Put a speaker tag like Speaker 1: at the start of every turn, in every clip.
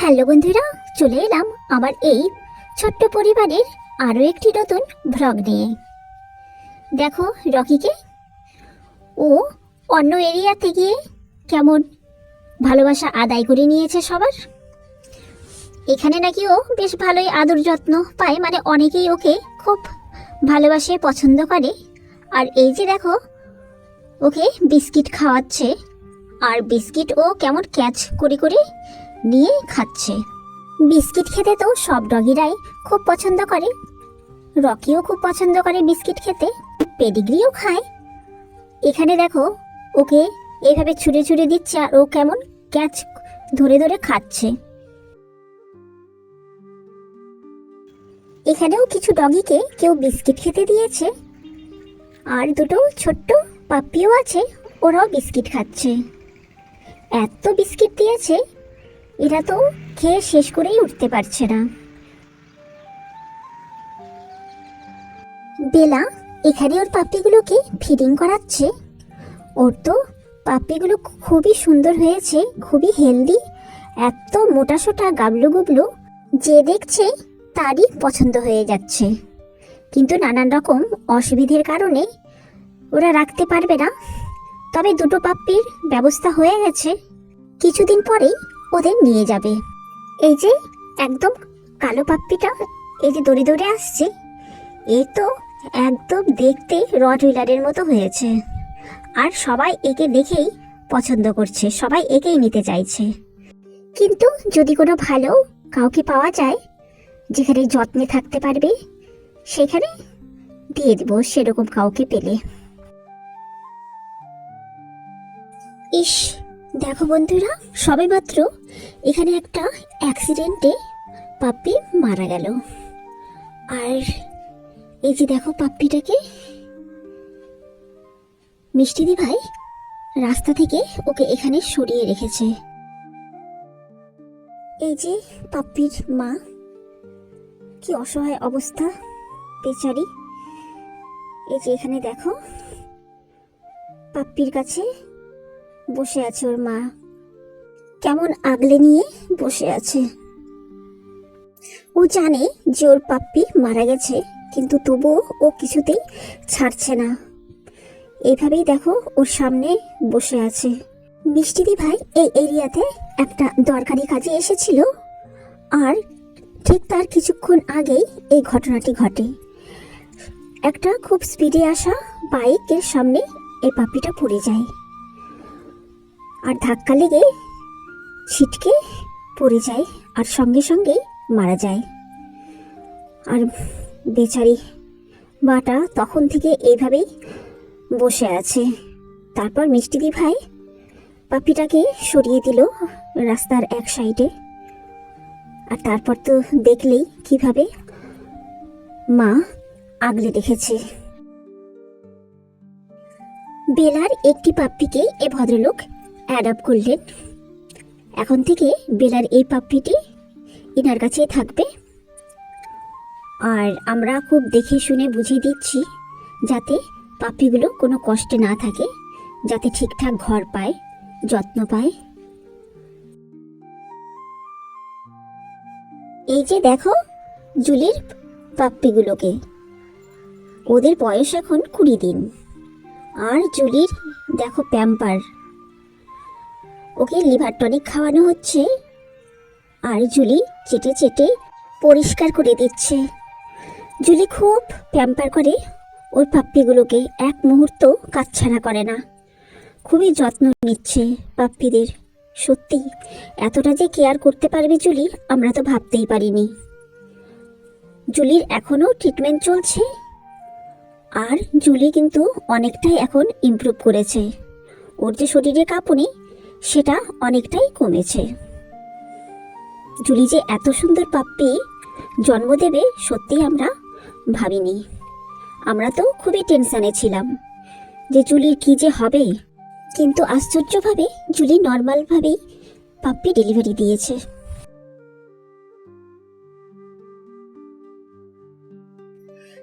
Speaker 1: Hello বন্ধুরা, চলে এলাম আমার এই ছোট্ট পরিবারের আরও একটি নতুন ভ্লগ নিয়ে। দেখো রকিকে, ও অন্য এরিয়াতে গিয়ে কেমন ভালোবাসা আদায় করে নিয়েছে সবার। এখানে নাকি ও বেশ ভালোই আদর যত্ন পায় মানে অনেকেই ওকে খুব ভালোবাসে, পছন্দ করে। আর এই যে দেখো, ওকে বিস্কিট খাওয়াচ্ছে। আর বিস্কিট ও কেমন ক্যাচ করে করে নিয়ে খাচ্ছে। বিস্কিট খেতে তো সব ডগিরাই খুব পছন্দ করে। রকিও খুব পছন্দ করে বিস্কিট খেতে, পেডিগ্রিও খায়। এখানে দেখো, ওকে এভাবে ছুঁড়ে ছুঁড়ে দিচ্ছে আর ও কেমন ক্যাচ ধরে ধরে খাচ্ছে। এখানেও কিছু ডগিকে কেউ বিস্কিট খেতে দিয়েছে। আর দুটো ছোট্ট পাপ্পিও আছে, ওরাও বিস্কিট খাচ্ছে। এত বিস্কিট দিয়েছে এরা তো খেয়ে শেষ করেই উঠতে পারছে না। বেলা এখানে ওর পাপ্পিগুলোকে ফিডিং করাচ্ছে। ওর তো পাপ্পিগুলো খুবই সুন্দর হয়েছে, খুবই হেলদি এত মোটা সোটা গাবলু গুবলু যে দেখছে তারই পছন্দ হয়ে যাচ্ছে। কিন্তু নানান রকম অসুবিধের কারণে ওরা রাখতে পারবে না। তবে দুটো পাপ্পির ব্যবস্থা হয়ে গেছে। কিছুদিন পরেই ওদের নিয়ে যাবে। এই যে, একদম কালো পাপ্পিটা এই যে দৌড়ে দৌড়ে আসছে এ তো একদম দেখতে রড হুইলারের মতো হয়েছে। আর সবাই একে দেখেই পছন্দ করছে, সবাই একেই নিতে চাইছে। কিন্তু যদি কোনো ভালো কাউকে পাওয়া যায়, যেখানে যত্নে থাকতে পারবে, সেখানে দিয়ে দেবো সেরকম কাউকে পেলে। ইস দেখো বন্ধুরা, সবে মাত্র এখানে একটা অ্যাক্সিডেন্টে পাপ্পি মারা গেল। আর এই যে দেখো পাপ্পিটাকে, মিষ্টিদি ভাই রাস্তা থেকে ওকে এখানে সরিয়ে রেখেছে। এই যে পাপ্পির মা, কি অসহায় অবস্থা, বেচারি। এই যে এখানে দেখো, পাপ্পির কাছে বসে আছে ওর মা। কেমন আগলে নিয়ে বসে আছে। ও জানে যে ওর পাপ্পি মারা গেছে, কিন্তু তবুও ও কিছুতেই ছাড়ছে না। এইভাবেই দেখো ওর সামনে বসে আছে। মিষ্টিদি ভাই, এই এরিয়াতে একটা দরকারি কাজে এসেছিল। আর ঠিক তার কিছুক্ষণ আগেই এই ঘটনাটি ঘটে। একটা খুব স্পিডে আসা বাইকের সামনে এই পাপ্পিটা পড়ে যায়। আর ধাক্কা লেগে ছিটকে পড়ে যায় আর সঙ্গে সঙ্গে মারা যায়। আর বেচারি মাটা তখন থেকে এইভাবেই বসে আছে। তারপর মিষ্টিদি ভাই পাপিটাকে সরিয়ে দিল রাস্তার এক সাইডে। আর তারপর তো দেখলেই কীভাবে মা আগলে রেখেছে। বেলার একটি পাপ্পিকে এ ভদ্রলোক অ্যাডাপ্ট করলেন। এখন থেকে বেলার এই পাপ্পিটি এনার কাছেই থাকবে। আর আমরা খুব দেখে শুনে বুঝিয়ে দিচ্ছি যাতে পাপ্পিগুলো কোনো কষ্টে না থাকে, যাতে ঠিকঠাক ঘর পায়, যত্ন পায়। এই যে দেখো জুলির পাপ্পিগুলোকে ওদের বয়স এখন কুড়ি দিন। আর জুলির, দেখো প্যাম্পার। ওকে লিভার টনিক খাওয়ানো হচ্ছে। আর জুলি চেটে চেটে পরিষ্কার করে দিচ্ছে। জুলি খুব প্যাম্পার করে। ওর পাপ্পিগুলোকে এক মুহূর্ত কাচ্ছাড়া করে না। খুবই যত্ন নিচ্ছে পাপ্পিদের। সত্যি, এতটা যে কেয়ার করতে পারবে জুলি, আমরা তো ভাবতেই পারিনি। জুলির এখনও ট্রিটমেন্ট চলছে। আর জুলি কিন্তু অনেকটাই এখন ইমপ্রুভ করেছে। ওর যে শরীরে কাঁপুনি সেটা অনেকটাই কমেছে। জুলি যে এত সুন্দর পাপ্পি জন্ম দেবে সত্যি আমরা ভাবিনি। আমরা তো খুবই টেনশানে ছিলাম যে জুলির কি যে হবে। কিন্তু আশ্চর্যভাবে জুলি নর্মালভাবেই পাপ্পি ডেলিভারি দিয়েছে।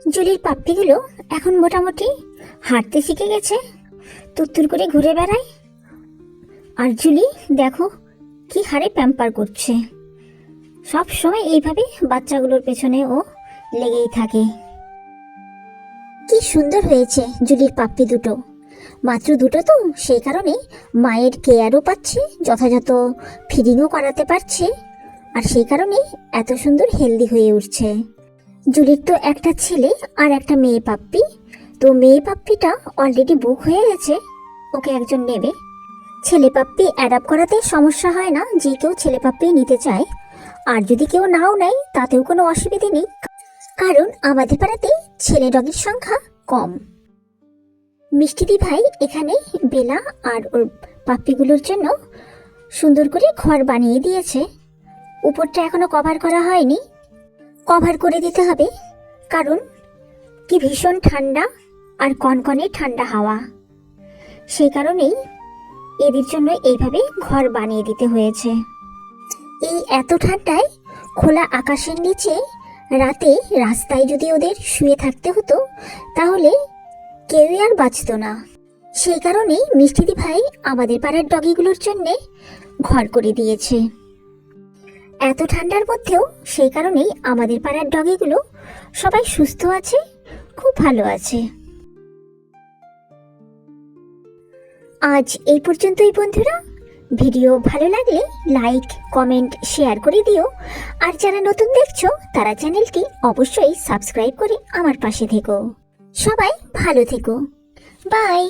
Speaker 1: জুলির পাপ্পিগুলো এখন মোটামুটি হাঁটতে শিখে গেছে তুত্তুর করে ঘুরে বেড়ায় আর জুলি, দেখো, কি হারে প্যাম্পার করছে। সব সময় এইভাবে বাচ্চাগুলোর পেছনে ও লেগেই থাকে। কি সুন্দর হয়েছে জুলির পাপ্পি দুটো। মাত্র দুটো তো, সেই কারণে মায়ের কেয়ারও পাচ্ছে, যথাযথ ফিডিংও করাতে পারছে, আর সেই কারণেই এত সুন্দর হেলদি হয়ে উঠছে। জুলির তো একটা ছেলে আর একটা মেয়ে পাপ্পি, তো মেয়ে পাপ্পিটা অলরেডি বুক হয়ে গেছে, ওকে একজন নেবে। ছেলে পাপ্পি অ্যাডাপ্ট করাতে সমস্যা হয় না, যে কেউ ছেলে পাপ্পি নিতে চায়। আর যদি কেউ নাও নেয়, তাতেও কোনো অসুবিধে নেই। কারণ আমাদের পাড়াতে ছেলে ডগের সংখ্যা কম। মিষ্টিদি ভাই এখানে বেলা আর ওর পাপ্পিগুলোর জন্য সুন্দর করে ঘর বানিয়ে দিয়েছে। উপরটা এখনও কভার করা হয়নি। কভার করে দিতে হবে, কারণ কি ভীষণ ঠান্ডা আর কনকনে ঠান্ডা হাওয়া। সেই কারণেই এদের জন্য এইভাবে ঘর বানিয়ে দিতে হয়েছে। এই এত ঠান্ডায় খোলা আকাশের নিচে রাতে রাস্তায় যদি ওদের শুয়ে থাকতে হতো, তাহলে কেউই আর বাঁচত না। সেই কারণেই মিষ্টিদি ভাই আমাদের পাড়ার ডগিগুলোর জন্যে ঘর করে দিয়েছে। এত ঠান্ডার মধ্যেও সেই কারণেই আমাদের পাড়ার ডগিগুলো সবাই সুস্থ আছে, খুব ভালো আছে। আজ এই পর্যন্তই বন্ধুরা। ভিডিও ভালো লাগলে লাইক কমেন্ট শেয়ার করে দিও। আর যারা নতুন দেখছ, তারা চ্যানেলটি অবশ্যই সাবস্ক্রাইব করে আমার পাশে থেকো। সবাই ভালো থেকো। বাই